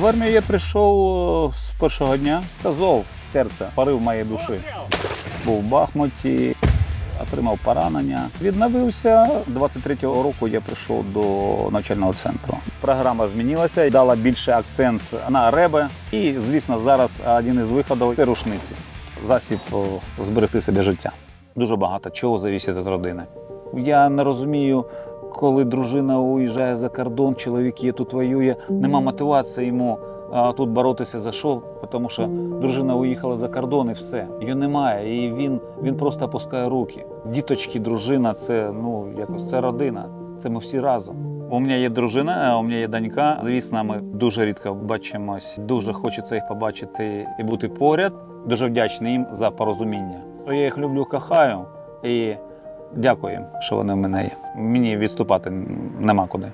В армію я прийшов е, з першого дня. Це зов, серце, порив моєї душі. Був в Бахмуті, отримав поранення. Відновився. 23-го року я прийшов до навчального центру. Програма змінилася дала більше акцент на реби. І, звісно, зараз один із виходів це рушниці. Засіб зберегти собі життя. Дуже багато чого завісить від родини. Я не розумію, коли дружина уїжджає за кордон, чоловік є тут воює, нема мотивації йому а, тут боротися за що, тому що дружина уїхала за кордон і все. Її немає, і він, він просто опускає руки. Діточки, дружина це ну якось це родина. Це ми всі разом. У мене є дружина, а у мене є донька. Звісно, ми дуже рідко бачимось. Дуже хочеться їх побачити і бути поряд. Дуже вдячний їм за порозуміння. Я їх люблю, кохаю і дякую що вони в мене є. Мені відступати нема куди.